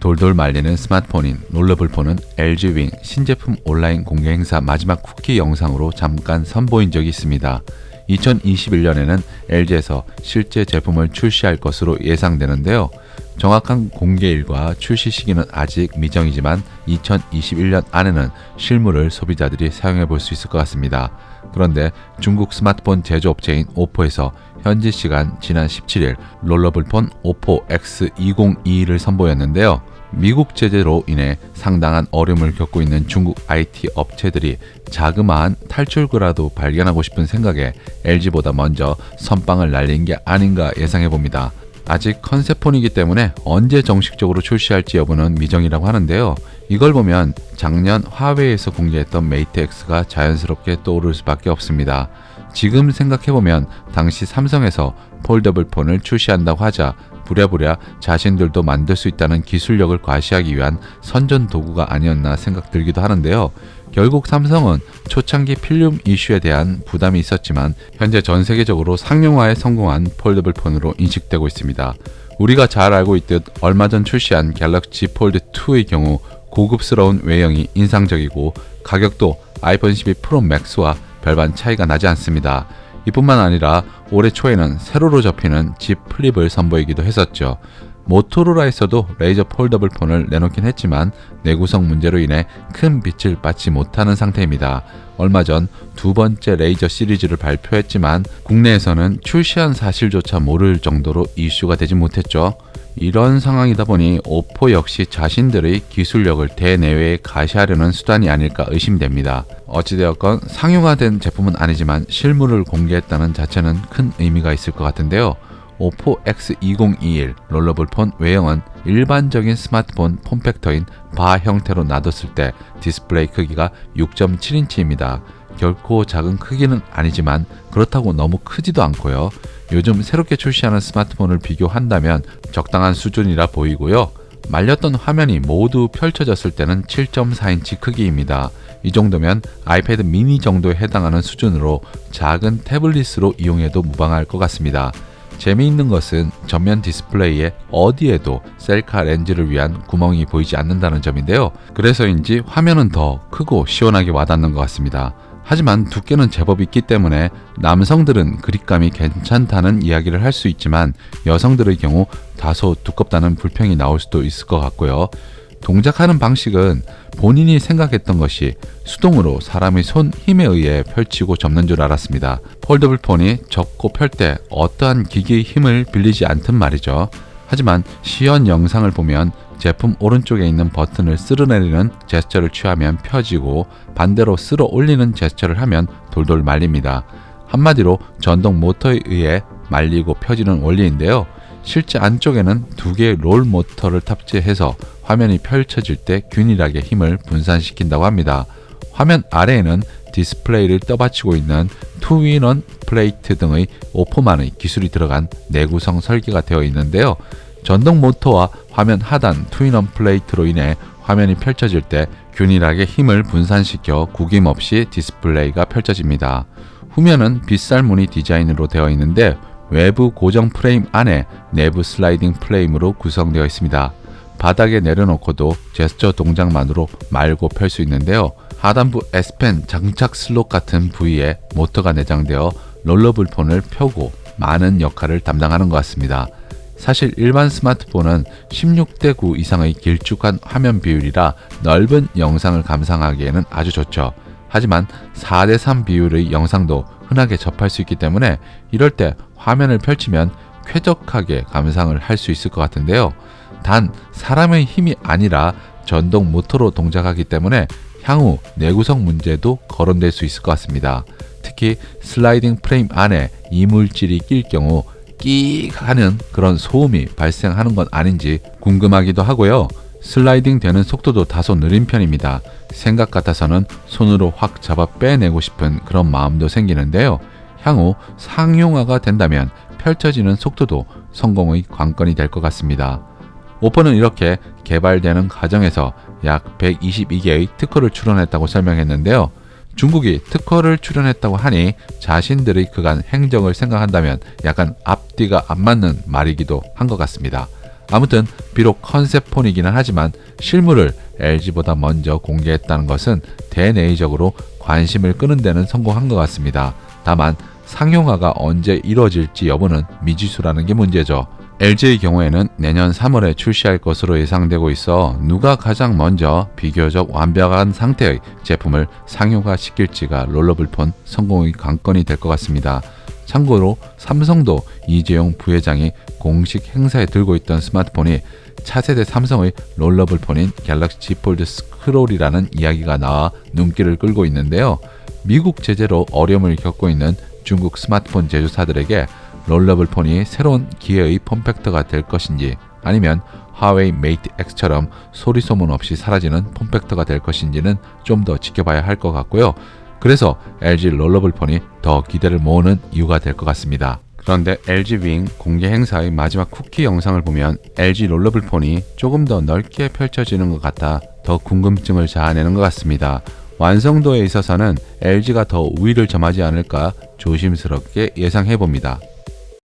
돌돌 말리는 스마트폰인 롤러블폰은 LG 윙 신제품 온라인 공개 행사 마지막 쿠키 영상으로 잠깐 선보인 적이 있습니다. 2021년에는 LG에서 실제 제품을 출시할 것으로 예상되는데요. 정확한 공개일과 출시 시기는 아직 미정이지만 2021년 안에는 실물을 소비자들이 사용해 볼 수 있을 것 같습니다. 그런데 중국 스마트폰 제조업체인 오포에서 현지 시간 지난 17일 롤러블폰 오포 X2022를 선보였는데요. 미국 제재로 인해 상당한 어려움을 겪고 있는 중국 IT 업체들이 자그마한 탈출구라도 발견하고 싶은 생각에 LG보다 먼저 선빵을 날린 게 아닌가 예상해 봅니다. 아직 컨셉폰이기 때문에 언제 정식적으로 출시할지 여부는 미정이라고 하는데요. 이걸 보면 작년 화웨이에서 공개했던 메이트 X가 자연스럽게 떠오를 수밖에 없습니다. 지금 생각해보면 당시 삼성에서 폴더블 폰을 출시한다고 하자 부랴부랴 자신들도 만들 수 있다는 기술력을 과시하기 위한 선전 도구가 아니었나 생각 들기도 하는데요. 결국 삼성은 초창기 필름 이슈에 대한 부담이 있었지만 현재 전 세계적으로 상용화에 성공한 폴더블 폰으로 인식되고 있습니다. 우리가 잘 알고 있듯 얼마 전 출시한 갤럭시 폴드 2의 경우 고급스러운 외형이 인상적이고 가격도 아이폰 12 프로 맥스와 별반 차이가 나지 않습니다. 이뿐만 아니라 올해 초에는 세로로 접히는 집 플립을 선보이기도 했었죠. 모토로라에서도 레이저 폴더블 폰을 내놓긴 했지만 내구성 문제로 인해 큰 빛을 받지 못하는 상태입니다. 얼마 전 두 번째 레이저 시리즈를 발표했지만 국내에서는 출시한 사실조차 모를 정도로 이슈가 되지 못했죠. 이런 상황이다 보니 오포 역시 자신들의 기술력을 대내외에 가시하려는 수단이 아닐까 의심됩니다. 어찌되었건 상용화된 제품은 아니지만 실물을 공개했다는 자체는 큰 의미가 있을 것 같은데요. 오포 X2021 롤러블폰 외형은 일반적인 스마트폰 폼팩터인 바 형태로 놔뒀을 때 디스플레이 크기가 6.7인치입니다. 결코 작은 크기는 아니지만 그렇다고 너무 크지도 않고요. 요즘 새롭게 출시하는 스마트폰을 비교한다면 적당한 수준이라 보이고요. 말렸던 화면이 모두 펼쳐졌을 때는 7.4인치 크기입니다. 이 정도면 아이패드 미니 정도에 해당하는 수준으로 작은 태블릿으로 이용해도 무방할 것 같습니다. 재미있는 것은 전면 디스플레이에 어디에도 셀카 렌즈를 위한 구멍이 보이지 않는다는 점인데요. 그래서인지 화면은 더 크고 시원하게 와닿는 것 같습니다. 하지만 두께는 제법 있기 때문에 남성들은 그립감이 괜찮다는 이야기를 할 수 있지만 여성들의 경우 다소 두껍다는 불평이 나올 수도 있을 것 같고요. 동작하는 방식은 본인이 생각했던 것이 수동으로 사람의 손 힘에 의해 펼치고 접는 줄 알았습니다. 폴더블 폰이 접고 펼 때 어떠한 기기의 힘을 빌리지 않든 말이죠. 하지만 시연 영상을 보면 제품 오른쪽에 있는 버튼을 쓸어내리는 제스처를 취하면 펴지고 반대로 쓸어 올리는 제스처를 하면 돌돌 말립니다. 한마디로 전동 모터에 의해 말리고 펴지는 원리인데요. 실제 안쪽에는 두 개의 롤 모터를 탑재해서 화면이 펼쳐질 때 균일하게 힘을 분산시킨다고 합니다. 화면 아래에는 디스플레이를 떠받치고 있는 투윈원 플레이트 등의 오포만의 기술이 들어간 내구성 설계가 되어 있는데요. 전동 모터와 화면 하단 투인원 플레이트로 인해 화면이 펼쳐질 때 균일하게 힘을 분산시켜 구김 없이 디스플레이가 펼쳐집니다. 후면은 빗살 무늬 디자인으로 되어 있는데 외부 고정 프레임 안에 내부 슬라이딩 프레임으로 구성되어 있습니다. 바닥에 내려놓고도 제스처 동작만으로 말고 펼 수 있는데요. 하단부 S펜 장착 슬롯 같은 부위에 모터가 내장되어 롤러블폰을 펴고 많은 역할을 담당하는 것 같습니다. 사실 일반 스마트폰은 16대 9 이상의 길쭉한 화면 비율이라 넓은 영상을 감상하기에는 아주 좋죠. 하지만 4대 3 비율의 영상도 흔하게 접할 수 있기 때문에 이럴 때 화면을 펼치면 쾌적하게 감상을 할 수 있을 것 같은데요. 단 사람의 힘이 아니라 전동 모터로 동작하기 때문에 향후 내구성 문제도 거론될 수 있을 것 같습니다. 특히 슬라이딩 프레임 안에 이물질이 낄 경우 끼익 하는 그런 소음이 발생하는 건 아닌지 궁금하기도 하고요. 슬라이딩 되는 속도도 다소 느린 편입니다. 생각 같아서는 손으로 확 잡아 빼내고 싶은 그런 마음도 생기는데요. 향후 상용화가 된다면 펼쳐지는 속도도 성공의 관건이 될 것 같습니다. 오퍼는 이렇게 개발되는 과정에서 약 122개의 특허를 출원했다고 설명했는데요. 중국이 특허를 출연했다고 하니 자신들의 그간 행정을 생각한다면 약간 앞뒤가 안 맞는 말이기도 한 것 같습니다. 아무튼 비록 컨셉폰이기는 하지만 실물을 LG보다 먼저 공개했다는 것은 대내적으로 관심을 끄는 데는 성공한 것 같습니다. 다만 상용화가 언제 이뤄질지 여부는 미지수라는 게 문제죠. LG의 경우에는 내년 3월에 출시할 것으로 예상되고 있어 누가 가장 먼저 비교적 완벽한 상태의 제품을 상용화 시킬지가 롤러블폰 성공의 관건이 될 것 같습니다. 참고로 삼성도 이재용 부회장이 공식 행사에 들고 있던 스마트폰이 차세대 삼성의 롤러블폰인 갤럭시 폴드 스크롤이라는 이야기가 나와 눈길을 끌고 있는데요. 미국 제재로 어려움을 겪고 있는 중국 스마트폰 제조사들에게 롤러블 폰이 새로운 기회의 폼팩터가 될 것인지 아니면 화웨이 메이트 X처럼 소리 소문 없이 사라지는 폼팩터가 될 것인지는 좀 더 지켜봐야 할 것 같고요. 그래서 LG 롤러블 폰이 더 기대를 모으는 이유가 될 것 같습니다. 그런데 LG 윙 공개 행사의 마지막 쿠키 영상을 보면 LG 롤러블 폰이 조금 더 넓게 펼쳐지는 것 같아 더 궁금증을 자아내는 것 같습니다. 완성도에 있어서는 LG가 더 우위를 점하지 않을까 조심스럽게 예상해 봅니다.